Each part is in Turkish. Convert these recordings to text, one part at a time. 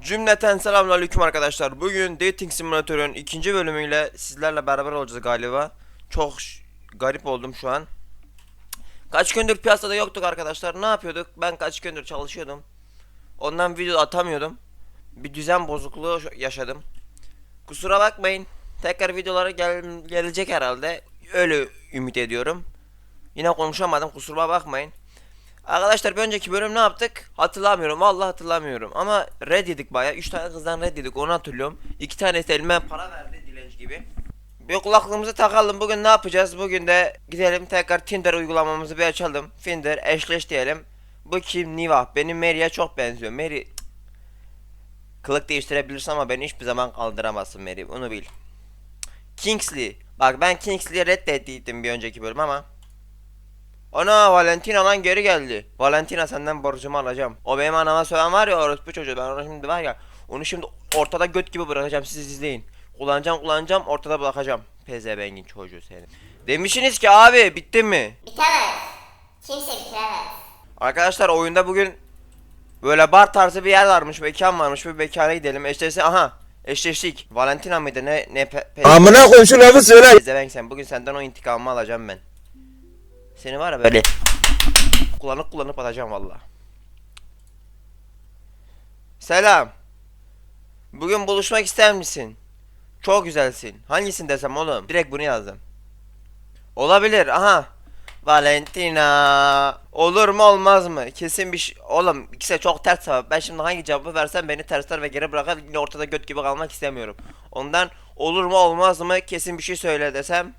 Cümleten selamünaleyküm arkadaşlar. Bugün Dating Simulator'un ikinci bölümüyle sizlerle beraber olacağız galiba. Çok garip oldum şu an. Kaç gündür piyasada yoktuk arkadaşlar. Ne yapıyorduk? Ben kaç gündür çalışıyordum. Ondan video atamıyordum. Bir düzen bozukluğu yaşadım. Kusura bakmayın. Tekrar videolara gel gelecek herhalde. Öyle ümit ediyorum. Yine konuşamadım. Kusuruma bakmayın. Arkadaşlar bir önceki bölüm ne yaptık? Hatırlamıyorum. Vallahi hatırlamıyorum. Ama red yedik baya. 3 tane kızdan red yedik. Onu hatırlıyorum. 2 tanesi elime para verdi dilenci gibi. Bir kulaklığımızı takalım. Bugün ne yapacağız? Bugün de gidelim tekrar Tinder uygulamamızı bir açalım. Tinder eşleş diyelim. Bu kim? Niva. Benim Mary'e çok benziyor. Mary. Kılık değiştirebilirsin ama beni hiçbir zaman kaldıramazsın Mary. Onu bil. Kingsley. Bak ben Kingsley'i reddettiydim bir önceki bölüm ama. Ana Valentina lan geri geldi. Valentina senden borcumu alacağım. O benim anama söylen var ya orospu çocuğu. Ben onu şimdi var ya. Onu şimdi ortada göt gibi bırakacağım siz izleyin. Kullanacağım kullanacağım ortada bırakacağım. Pezevengin çocuğu seni. Demişsiniz ki abi bitti mi? Bitemez. Kimse bitiremez. Arkadaşlar oyunda bugün böyle bar tarzı bir yer varmış, mekan varmış. Bir mekana gidelim. Eşleşti. Aha. Eşleştik. Valentina mıydı ne ne pe, pe Amına koyayım şu lafı söyle. Pezevenk sen. Bugün senden o intikamımı alacağım ben. Seni var ya böyle kullanıp kullanıp atacağım valla. Selam. Bugün buluşmak ister misin? Çok güzelsin. Hangisin desem oğlum? Direkt bunu yazdım. Olabilir. Aha. Valentina. Olur mu olmaz mı? Kesin bir şey. Oğlum ikisi çok ters cevap. Ben şimdi hangi cevabı versem beni tersler ve geri bırakır. Yine ortada göt gibi kalmak istemiyorum. Ondan olur mu olmaz mı? Kesin bir şey söyle desem.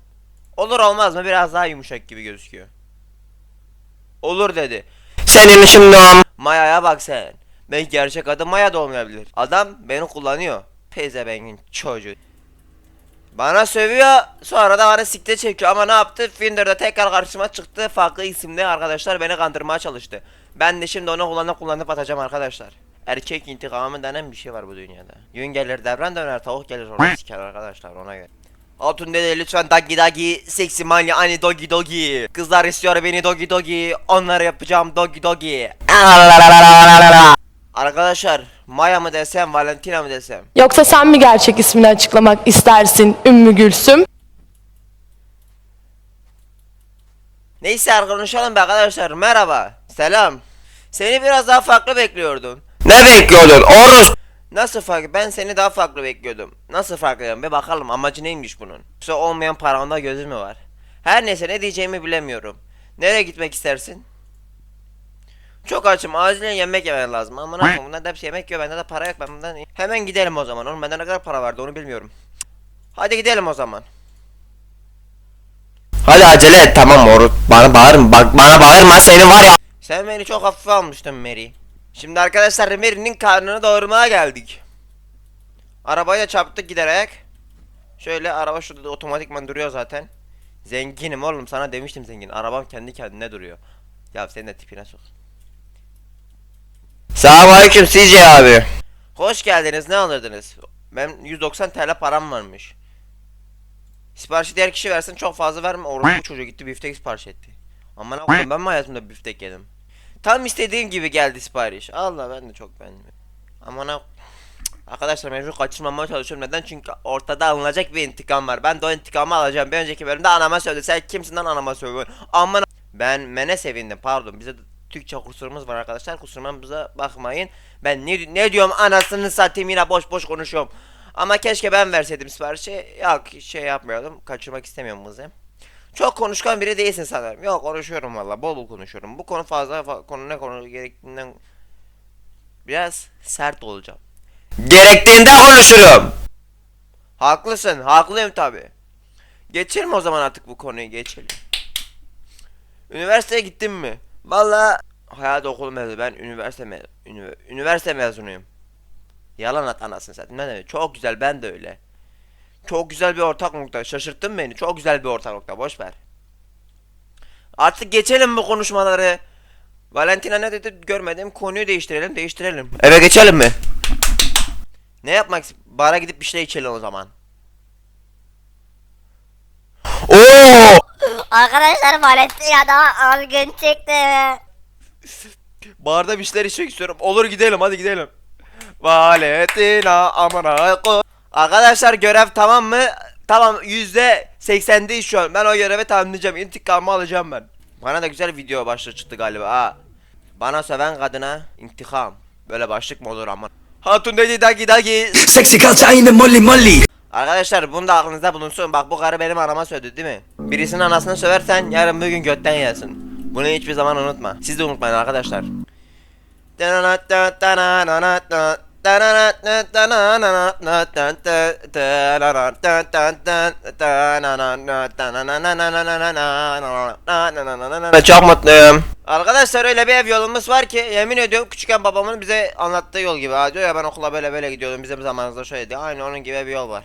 Olur olmaz mı? Biraz daha yumuşak gibi gözüküyor. Olur dedi. Senin şimdi o Maya'ya bak sen. Belki gerçek adı Maya da olmayabilir. Adam beni kullanıyor. Pezevengin çocuğu. Bana sövüyor sonra da bana sikte çekiyor ama ne yaptı? Finder'da tekrar karşıma çıktı farklı isimli arkadaşlar beni kandırmaya çalıştı. Ben de şimdi onu kullanıp kullanıp atacağım arkadaşlar. Erkek intikamı denen bir şey var bu dünyada. Yün gelir devran döner tavuk gelir oraya siker arkadaşlar ona göre. Hatun dede lütfen doggy doggy seksi manya ani doggy doggy. Kızlar istiyor beni doggy doggy. Onları yapacağım doggy doggy. Arkadaşlar Maya mı desem Valentina mı desem? Yoksa sen mi gerçek ismini açıklamak istersin Ümmü Gülsüm? Neyse konuşalım be arkadaşlar. Merhaba. Selam. Seni biraz daha farklı bekliyordum. Ne bekliyordun? Orus. Nasıl farklı? Ben seni daha farklı bekliyordum. Nasıl farklı? Bir bakalım amacı neymiş bunun? Yoksa olmayan paramda gözü mü var? Her neyse ne diyeceğimi bilemiyorum. Nereye gitmek istersin? Çok açım. Acilen yemek yemen lazım. Ama ne yapayım? Bunlar da hepsi yemek yiyor. Bende de para yok. Ben bundan... Hemen gidelim o zaman. Oğlum bende ne kadar para vardı onu bilmiyorum. Hadi gidelim o zaman. Hadi acele et tamam moruk. Bana bağırma bak bana bağırma seni var ya. Sen beni çok hafife almıştın Mary. Şimdi arkadaşlar Mary'nin karnını doğurmaya geldik. Arabayla çarptık giderek. Şöyle araba şurada da otomatikman duruyor zaten. Zenginim oğlum sana demiştim zengin. Arabam kendi kendine duruyor. Ya senin de tipine sok. Selamünaleyküm CJ abi. Hoş geldiniz ne alırdınız? Ben 190 TL param varmış. Siparişi diğer kişi versin çok fazla verme. Orası çocuğu gitti biftek sipariş etti. Aman Allah'ım ben mi hayatımda biftek yedim? Tam istediğim gibi geldi sipariş. Allah ben de çok beğendim. Aman ha- Arkadaşlar mecbur kaçırmamaya çalışıyorum. Neden? Çünkü ortada alınacak bir intikam var. Ben de o intikamı alacağım. Bir önceki bölümde anama söyledi. Sen kimsin lan anama söylüyorsun? Aman ben mene sevindim pardon. Bize Türkçe kusurumuz var arkadaşlar. Kusurumuza bakmayın. Ben ne, ne diyorum anasını satayım yine boş boş konuşuyorum. Ama keşke ben verseydim siparişi. Yok şey yapmayalım. Kaçırmak istemiyorum kızı. Çok konuşkan biri değilsin sanırım. Yok konuşuyorum valla. Bol bol konuşuyorum. Bu konu fazla fa- konu ne konu gerektiğinden biraz sert olacağım. Gerektiğinde konuşurum. Haklısın. Haklıyım tabi. Geçelim o zaman artık bu konuyu geçelim. Üniversiteye gittin mi? Valla hayat okulu mezunu. Ben üniversite me ünü- üniversite mezunuyum. Yalan at anasını satayım. Ne demek? Çok güzel ben de öyle. Çok güzel bir ortak nokta. Şaşırttın beni. Çok güzel bir ortak nokta. Boş ver. Artık geçelim bu konuşmaları. Valentina ne dedi görmedim. Konuyu değiştirelim. Değiştirelim. Eve geçelim mi? Ne yapmak? Bara gidip bir şey içelim o zaman. Oo! Arkadaşlar Valentina'da algın çıktı. Barda bir şeyler içmek istiyorum. Olur gidelim hadi gidelim. Valentina amına ko. Arkadaşlar görev tamam mı? Tamam yüzde seksendeyiz şu an. Ben o görevi tamamlayacağım. İntikamımı alacağım ben. Bana da güzel video başlığı çıktı galiba ha. Bana söven kadına intikam. Böyle başlık mı olur ama? Hatun dedi dagi dagi. Sexy culture in the molly molly. Arkadaşlar bunu da aklınızda bulunsun. Bak bu karı benim anama sövdü değil mi? Birisinin anasını söversen yarın bir gün götten yersin. Bunu hiçbir zaman unutma. Siz de unutmayın arkadaşlar. Çok mutluyum. Arkadaşlar öyle bir ev yolumuz var ki yemin ediyorum küçükken babamın bize anlattığı yol gibi. Ha diyor ya ben okula böyle böyle gidiyordum bizim zamanımızda şöyle diyor. Aynı onun gibi bir yol var.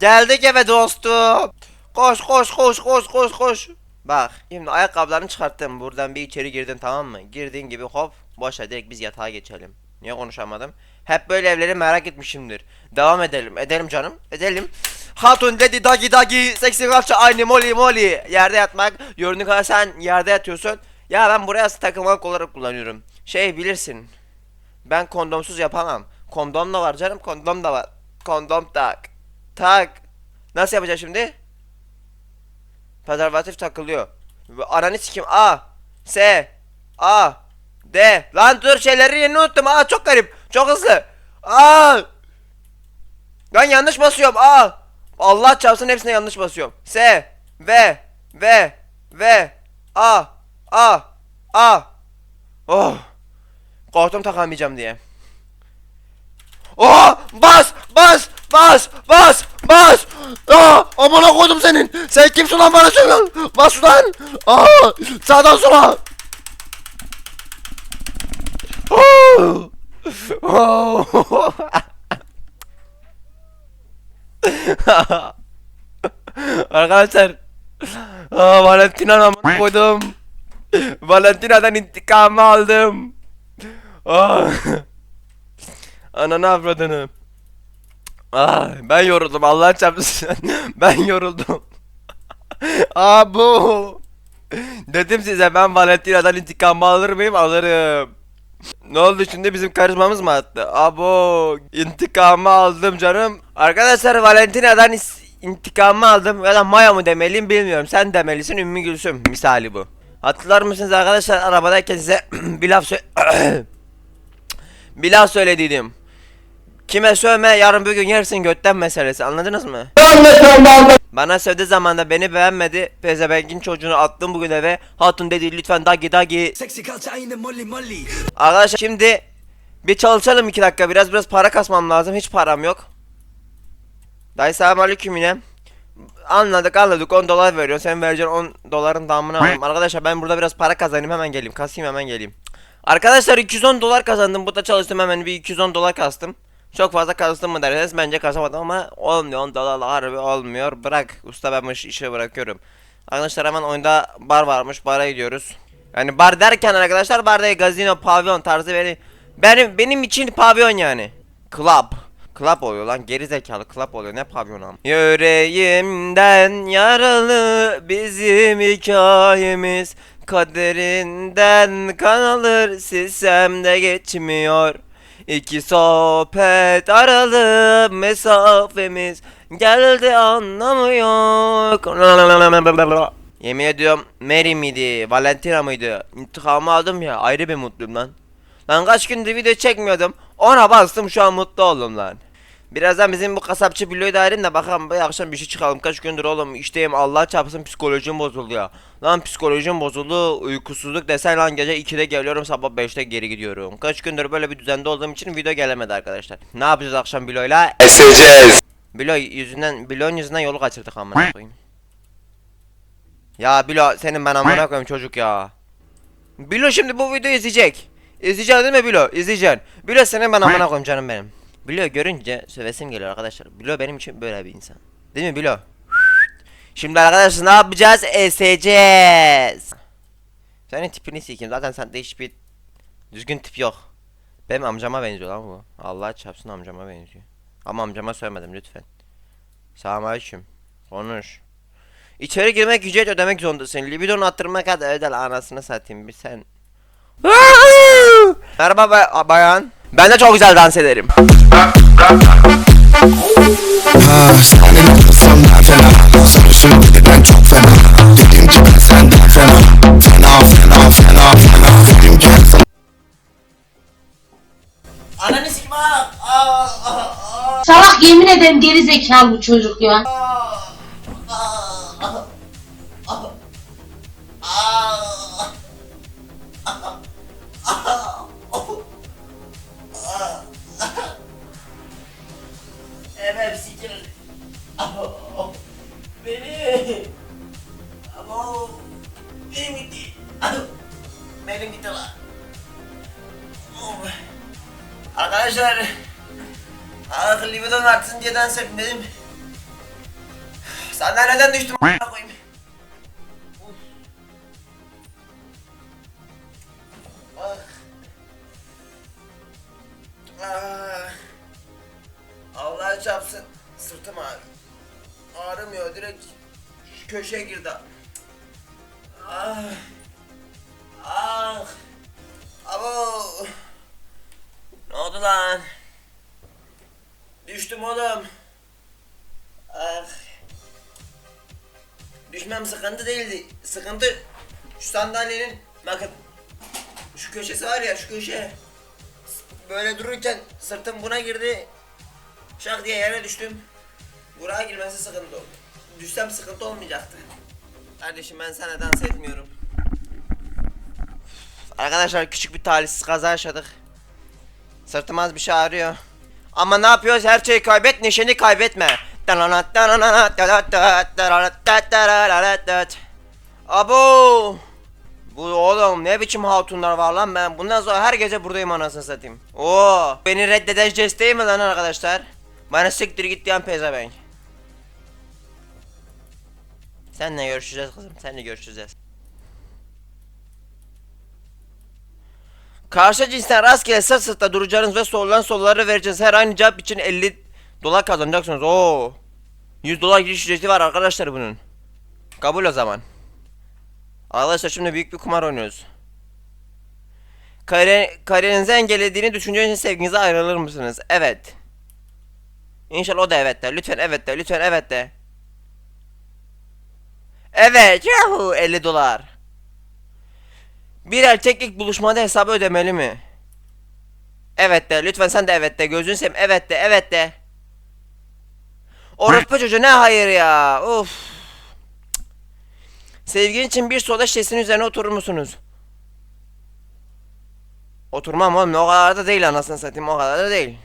Geldik eve dostum. Koş koş koş koş koş koş. Bak şimdi ayakkabılarını çıkarttım. Buradan bir içeri girdin tamam mı? Girdiğin gibi hop boş ver direkt biz yatağa geçelim. Niye konuşamadım? Hep böyle evleri merak etmişimdir. Devam edelim. Edelim canım. Edelim. Hatun dedi dagi dagi seksi kalça aynı moli moli. Yerde yatmak. Gördüğün kadar sen yerde yatıyorsun. Ya ben buraya takılmak olarak kullanıyorum. Şey bilirsin. Ben kondomsuz yapamam. Kondom da var canım kondom da var. Kondom tak. Tak. Nasıl yapacağız şimdi? Prezervatif takılıyor. Ananı sikim A. S. A. D. Lan dur şeyleri yeni unuttum. A çok garip. Çok hızlı. A. Ben yanlış basıyorum. A. Allah çarpsın hepsine yanlış basıyorum. S. V. V. V. A. A. A. Oh. Korktum takamayacağım diye. Oh! Bas! Bas! Bas! Bas! Bas! Aa! Amına koydum senin! Sen kimsin lan bana söylüyorsun? Bas lan! Aa! Sağdan sola! Oh! Oh! Arkadaşlar Aa, Valentina'nın amına koydum Valentina'dan intikamı aldım Aa. Ananı avradını. Ah, ben yoruldum Allah çarpsın. ben yoruldum. Abu. Dedim size ben Valentina'dan intikamı alır mıyım? Alırım. Ne oldu şimdi bizim karizmamız mı attı? Abo intikamı aldım canım. Arkadaşlar Valentina'dan intikamı aldım ya da Maya mı demeliyim bilmiyorum. Sen demelisin Ümmü Gülsüm misali bu. Hatırlar mısınız arkadaşlar arabadayken size bir laf sö- bir laf söylediydim. Kime sövme yarın bir gün yersin götten meselesi anladınız mı? Bana sövdüğü zaman da beni beğenmedi. Pezevenk'in çocuğunu attım bugün eve. Hatun dedi lütfen dagi dagi. Arkadaşlar şimdi bir çalışalım iki dakika biraz biraz para kasmam lazım hiç param yok. Dayı selamünaleyküm yine. Anladık anladık 10 dolar veriyorsun sen vereceksin 10 doların damını alayım. Arkadaşlar ben burada biraz para kazanayım hemen geleyim kasayım hemen geleyim. Arkadaşlar 210 dolar kazandım burada çalıştım hemen bir 210 dolar kastım. Çok fazla kastım mı derseniz bence kasamadım ama olmuyor 10 dolarla harbi olmuyor. Bırak usta ben bu işi bırakıyorum. Arkadaşlar hemen oyunda bar varmış bara gidiyoruz. Yani bar derken arkadaşlar bar değil gazino pavyon tarzı beni benim benim için pavyon yani. Club. Club oluyor lan geri zekalı club oluyor ne pavyon am. Yüreğimden yaralı bizim hikayemiz kaderinden kan alır silsem de geçmiyor. İki sohbet aralı mesafemiz geldi anlamıyor. Yemin ediyorum Mary miydi, Valentina mıydı? İntikamı aldım ya ayrı bir mutluyum lan. Lan kaç gündür video çekmiyordum. Ona bastım şu an mutlu oldum lan. Birazdan bizim bu kasapçı Bilo'yu da arayayım da bakalım bu akşam bir şey çıkalım. Kaç gündür oğlum işteyim Allah çarpsın psikolojim bozuldu ya. Lan psikolojim bozuldu uykusuzluk desen lan gece 2'de geliyorum sabah 5'te geri gidiyorum. Kaç gündür böyle bir düzende olduğum için video gelemedi arkadaşlar. Ne yapacağız akşam Bilo'yla? Eseceğiz. Bilo yüzünden Bilo'nun yüzünden yolu kaçırdık amına koyayım. Ya Bilo senin ben amına koyayım çocuk ya. Bilo şimdi bu videoyu izleyecek. İzleyeceksin değil mi Bilo? İzleyeceksin. Bilo senin ben amına koyayım canım benim. Bilo görünce sövesim geliyor arkadaşlar. Bilo benim için böyle bir insan. Değil mi Bilo? Şimdi arkadaşlar ne yapacağız? Eseceğiz. Senin tipini sikeyim. Zaten sende hiçbir düzgün tip yok. Benim amcama benziyor lan bu. Allah çarpsın amcama benziyor. Ama amcama söylemedim lütfen. Selamünaleyküm. Konuş. İçeri girmek ücret ödemek zorundasın. Libidonu attırmak hadi ödel anasını satayım bir sen. Merhaba ba- bayan. Ben de çok güzel dans ederim. Ha, senin Sarışın ben çok fena Dedim ki ben senden fena Dedim. Salak yemin ederim geri zekalı bu çocuk ya. Arkadaşlar. Ah libidon artsın diye dans ettim dedim. Sandalyeden düştüm. Sandalyenin bakın şu köşesi var ya şu köşe. Böyle dururken sırtım buna girdi. Şak diye yere düştüm. Buraya girmesi sıkıntı oldu. Düşsem sıkıntı olmayacaktı. Kardeşim ben sana dans etmiyorum. Arkadaşlar küçük bir talihsiz kaza yaşadık. Sırtım az bir şey ağrıyor. Ama ne yapıyoruz? Her şeyi kaybet, neşeni kaybetme. Abo! Bu oğlum ne biçim hatunlar var lan ben bundan sonra her gece buradayım anasını satayım. Oo, beni reddeden jest değil mi lan arkadaşlar? Bana siktir git diyen pezevenk. Seninle görüşeceğiz kızım, seninle görüşeceğiz. Karşı cinsten rastgele sırt sırta duracaksınız ve sorulan soruları vereceğiz. Her aynı cevap için 50 dolar kazanacaksınız. Oo. 100 dolar giriş ücreti var arkadaşlar bunun. Kabul o zaman. Arkadaşlar şimdi büyük bir kumar oynuyoruz. Kariyer, kariyerinizi engellediğini için sevginize ayrılır mısınız? Evet. İnşallah o da evet de. Lütfen evet de. Lütfen evet de. Evet. Yahu 50 dolar. Bir erkek ilk buluşmada hesabı ödemeli mi? Evet de. Lütfen sen de evet de. Gözünü seveyim. Evet de. Evet de. Orospu çocuğu ne hayır ya. Of. Sevgin için bir soda şişesinin üzerine oturur musunuz? Oturmam oğlum o kadar da değil anasını satayım o kadar da değil.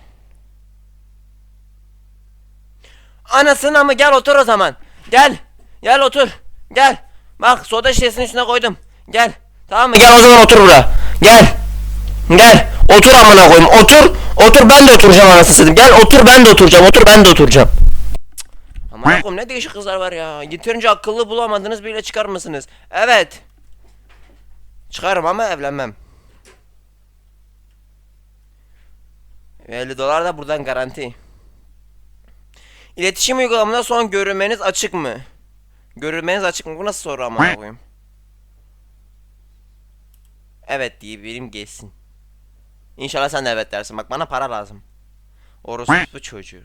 Anasını mı gel otur o zaman. Gel. Gel otur. Gel. Bak soda şişesinin üstüne koydum. Gel. Tamam mı? Gel o zaman otur burada. Gel. Gel. Otur amına koyayım. Otur. Otur ben de oturacağım anasını satayım. Gel otur ben de oturacağım. Otur ben de oturacağım. Aman koyayım ne değişik kızlar var ya. Yeterince akıllı bulamadınız biriyle çıkar mısınız? Evet. Çıkarım ama evlenmem. 50 dolar da buradan garanti. İletişim uygulamında son görünmeniz açık mı? Görünmeniz açık mı? Bu nasıl soru ama koyayım? Evet diye birim geçsin. İnşallah sen de evet dersin. Bak bana para lazım. Orospu çocuğu.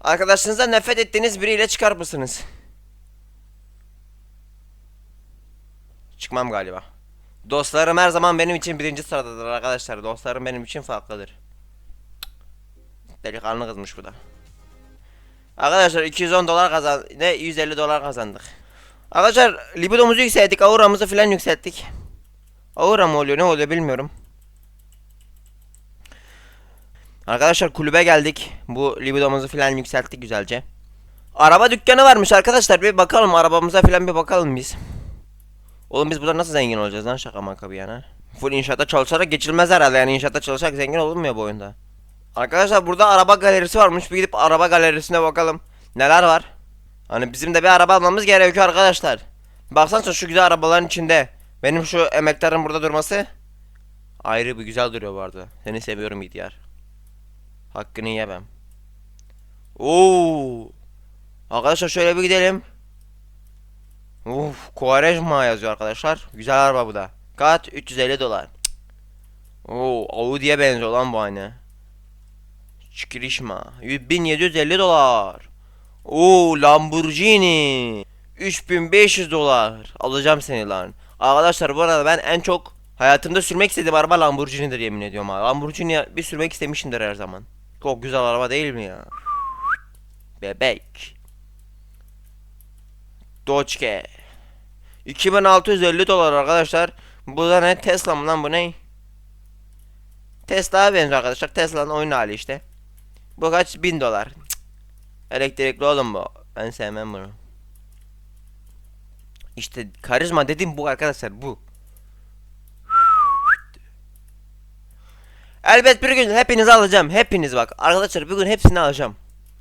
Arkadaşınızdan nefret ettiğiniz biriyle çıkar mısınız? Çıkmam galiba. Dostlarım her zaman benim için birinci sıradadır arkadaşlar. Dostlarım benim için farklıdır. Delikanlı kızmış bu da. Arkadaşlar 210 dolar kazan ne 150 dolar kazandık. Arkadaşlar libidomuzu yükselttik, auramızı filan yükselttik. Aura mı oluyor ne oluyor bilmiyorum. Arkadaşlar kulübe geldik. Bu libidomuzu filan yükselttik güzelce. Araba dükkanı varmış arkadaşlar. Bir bakalım arabamıza filan bir bakalım biz. Oğlum biz burada nasıl zengin olacağız lan şaka maka bir yana. Full inşaatta çalışarak geçilmez herhalde yani inşaatta çalışarak zengin olunmuyor bu oyunda. Arkadaşlar burada araba galerisi varmış. Bir gidip araba galerisine bakalım. Neler var? Hani bizim de bir araba almamız gerekiyor arkadaşlar. Baksanıza şu güzel arabaların içinde. Benim şu emektarın burada durması ayrı bir güzel duruyor arada. Seni seviyorum ihtiyar. Hakkını yemem. Oo. Arkadaşlar şöyle bir gidelim. Uf, Quaresma yazıyor arkadaşlar. Güzel araba bu da. Kaç? 350 dolar. Oo, Audi'ye benziyor lan bu aynı. Çıkırışma. 1750 dolar. Oo, Lamborghini. 3500 dolar. Alacağım seni lan. Arkadaşlar bu arada ben en çok hayatımda sürmek istediğim araba Lamborghini'dir yemin ediyorum ha. Lamborghini bir sürmek istemişimdir her zaman. Çok güzel araba değil mi ya? Bebek. Doçke. 2650 dolar arkadaşlar. Bu da ne? Tesla mı lan bu ne? Tesla'ya benziyor arkadaşlar. Tesla'nın oyun hali işte. Bu kaç? 1000 dolar. Cık. Elektrikli oğlum bu. Ben sevmem bunu. İşte karizma dediğim bu arkadaşlar bu. Elbet bir gün hepinizi alacağım. Hepiniz bak. Arkadaşlar bir gün hepsini alacağım.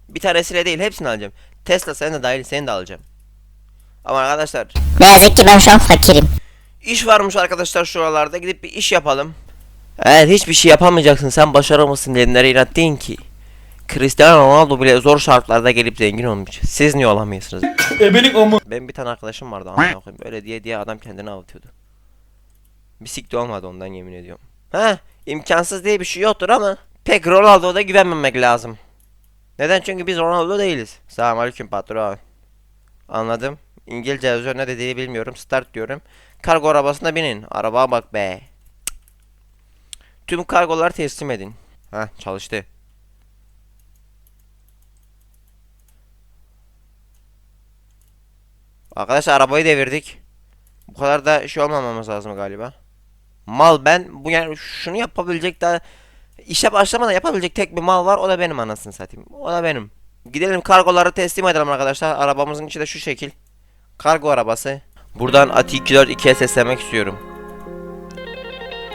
Bir tanesiyle değil hepsini alacağım. Tesla sen de dahil seni de alacağım. Ama arkadaşlar Ne yazık ki ben şu an fakirim. iş varmış arkadaşlar şuralarda gidip bir iş yapalım. Eğer hiçbir şey yapamayacaksın sen başaramazsın diyenlere inat deyin ki. Cristiano Ronaldo bile zor şartlarda gelip zengin olmuş. Siz niye olamıyorsunuz? Ebelik o mu? Benim bir tane arkadaşım vardı amına koyayım. Öyle diye diye adam kendini avutıyordu. Bisiklet olmadı ondan yemin ediyorum. Ha, imkansız diye bir şey yoktur ama pek Ronaldo'ya da güvenmemek lazım. Neden? Çünkü biz Ronaldo değiliz. Selamünaleyküm patron. Anladım. İngilizce yazıyor ne dediğini bilmiyorum. Start diyorum. Kargo arabasına binin. Arabaya bak be. Tüm kargoları teslim edin. Ha çalıştı. Arkadaşlar arabayı devirdik. Bu kadar da şey olmamamız lazım galiba. Mal ben bu yani şunu yapabilecek daha işe başlamadan yapabilecek tek bir mal var o da benim anasını satayım. O da benim. Gidelim kargoları teslim edelim arkadaşlar. Arabamızın içi de şu şekil. Kargo arabası. Buradan Ati 242'ye seslenmek istiyorum.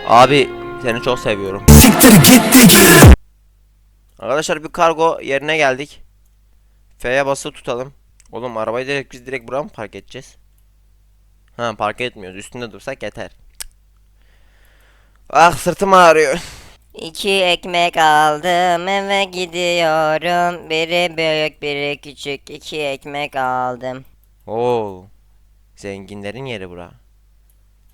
Abi seni çok seviyorum. Siktir gittik. Arkadaşlar bir kargo yerine geldik. F'ye basılı tutalım. Oğlum arabayı direkt biz direkt buraya mı park edeceğiz? Ha park etmiyoruz. Üstünde dursak yeter. Ah sırtım ağrıyor. İki ekmek aldım eve gidiyorum. Biri büyük biri küçük iki ekmek aldım. Oo. Zenginlerin yeri bura.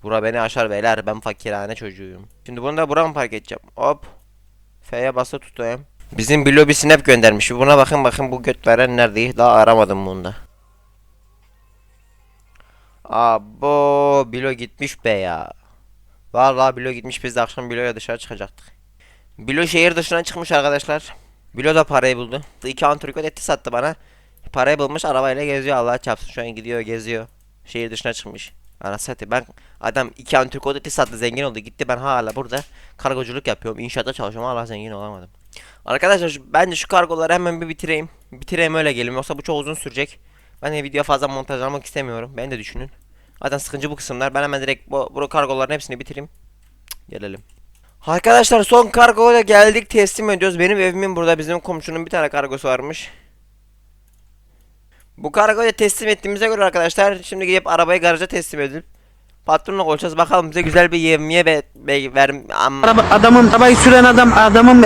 Bura beni aşar beyler. Ben fakirhane çocuğuyum. Şimdi bunu da buraya mı park edeceğim? Hop. F'ye basılı tutayım. Bizim bir snap göndermiş. Buna bakın bakın bu göt veren nerede? Daha aramadım bunda. Abo Bilo gitmiş be ya. Vallahi Bilo gitmiş biz de akşam Bilo'ya dışarı çıkacaktık. Bilo şehir dışına çıkmış arkadaşlar. Bilo da parayı buldu. İki antrikot eti sattı bana. Parayı bulmuş arabayla geziyor Allah çarpsın şu an gidiyor geziyor. Şehir dışına çıkmış. Anasını ben adam iki antrikot eti sattı zengin oldu gitti ben hala burada kargoculuk yapıyorum inşaatta çalışıyorum hala zengin olamadım. Arkadaşlar şu- bence şu kargoları hemen bir bitireyim. Bitireyim öyle gelin yoksa bu çok uzun sürecek. Ben de video fazla montajlamak istemiyorum. Ben de düşünün. Zaten sıkıcı bu kısımlar. Ben hemen direkt bu, bu kargoların hepsini bitireyim. Gelelim. Arkadaşlar son kargoya geldik teslim ediyoruz. Benim evimin burada bizim komşunun bir tane kargosu varmış. Bu kargoyu teslim ettiğimize göre arkadaşlar şimdi gidip arabayı garaja teslim edip patronla konuşacağız. Bakalım bize güzel bir yevmiye be, be, ver, am- Araba, adamım arabayı süren adam adamım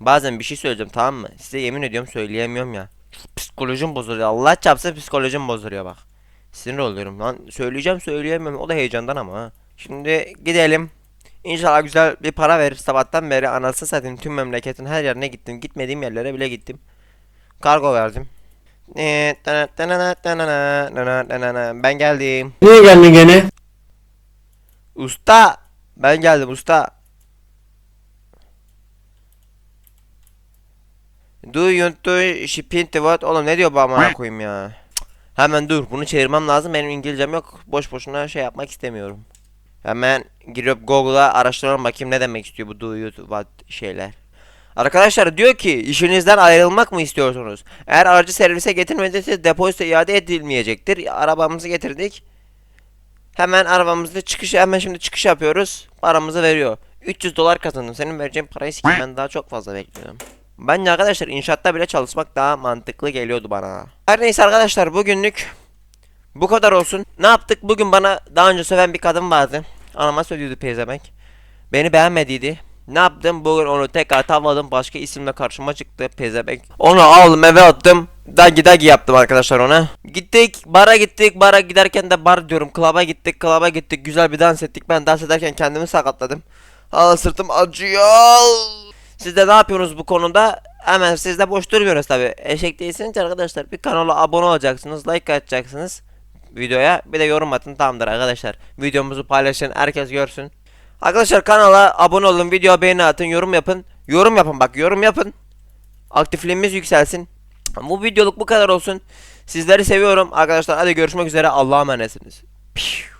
Bazen bir şey söyleyeceğim tamam mı? Size yemin ediyorum söyleyemiyorum ya. Psikolojim bozuluyor. Allah çarpsa psikolojim bozuluyor bak. Sinir oluyorum lan. Söyleyeceğim söyleyemiyorum. O da heyecandan ama ha. Şimdi gidelim. İnşallah güzel bir para verir. Sabahtan beri anasını satayım tüm memleketin her yerine gittim. Gitmediğim yerlere bile gittim. Kargo verdim. Ee, Ben geldim. Niye geldin gene? Usta. Ben geldim usta. Do you want to shipping the what? Oğlum ne diyor bu amına koyayım ya. Hemen dur bunu çevirmem lazım benim İngilizcem yok. Boş boşuna şey yapmak istemiyorum. Hemen girip Google'a araştıralım bakayım ne demek istiyor bu do you what şeyler. Arkadaşlar diyor ki işinizden ayrılmak mı istiyorsunuz? Eğer aracı servise getirmediyse depozito iade edilmeyecektir. Arabamızı getirdik. Hemen arabamızda çıkış hemen şimdi çıkış yapıyoruz. Paramızı veriyor. 300 dolar kazandım. Senin vereceğin parayı sikeyim ben daha çok fazla bekliyorum. Bence arkadaşlar inşaatta bile çalışmak daha mantıklı geliyordu bana. Her neyse arkadaşlar bugünlük bu kadar olsun. Ne yaptık? Bugün bana daha önce söven bir kadın vardı. Anama söylüyordu pezemek. Beni beğenmediydi. Ne yaptım? Bugün onu tekrar tavladım. Başka isimle karşıma çıktı. Pezevenk. Onu aldım eve attım. Dagi dagi yaptım arkadaşlar ona. Gittik bara gittik. Bara giderken de bar diyorum. Klaba gittik. Klaba gittik. Güzel bir dans ettik. Ben dans ederken kendimi sakatladım. Aa sırtım acıyor. Siz de ne yapıyorsunuz bu konuda? Hemen siz de boş durmuyorsunuz tabi. Eşek değilsiniz arkadaşlar. Bir kanala abone olacaksınız. Like atacaksınız. Videoya. Bir de yorum atın tamamdır arkadaşlar. Videomuzu paylaşın. Herkes görsün. Arkadaşlar kanala abone olun. Video beğeni atın. Yorum yapın. Yorum yapın bak yorum yapın. Aktifliğimiz yükselsin. Bu videoluk bu kadar olsun. Sizleri seviyorum arkadaşlar. Hadi görüşmek üzere. Allah'a emanetsiniz. Piu.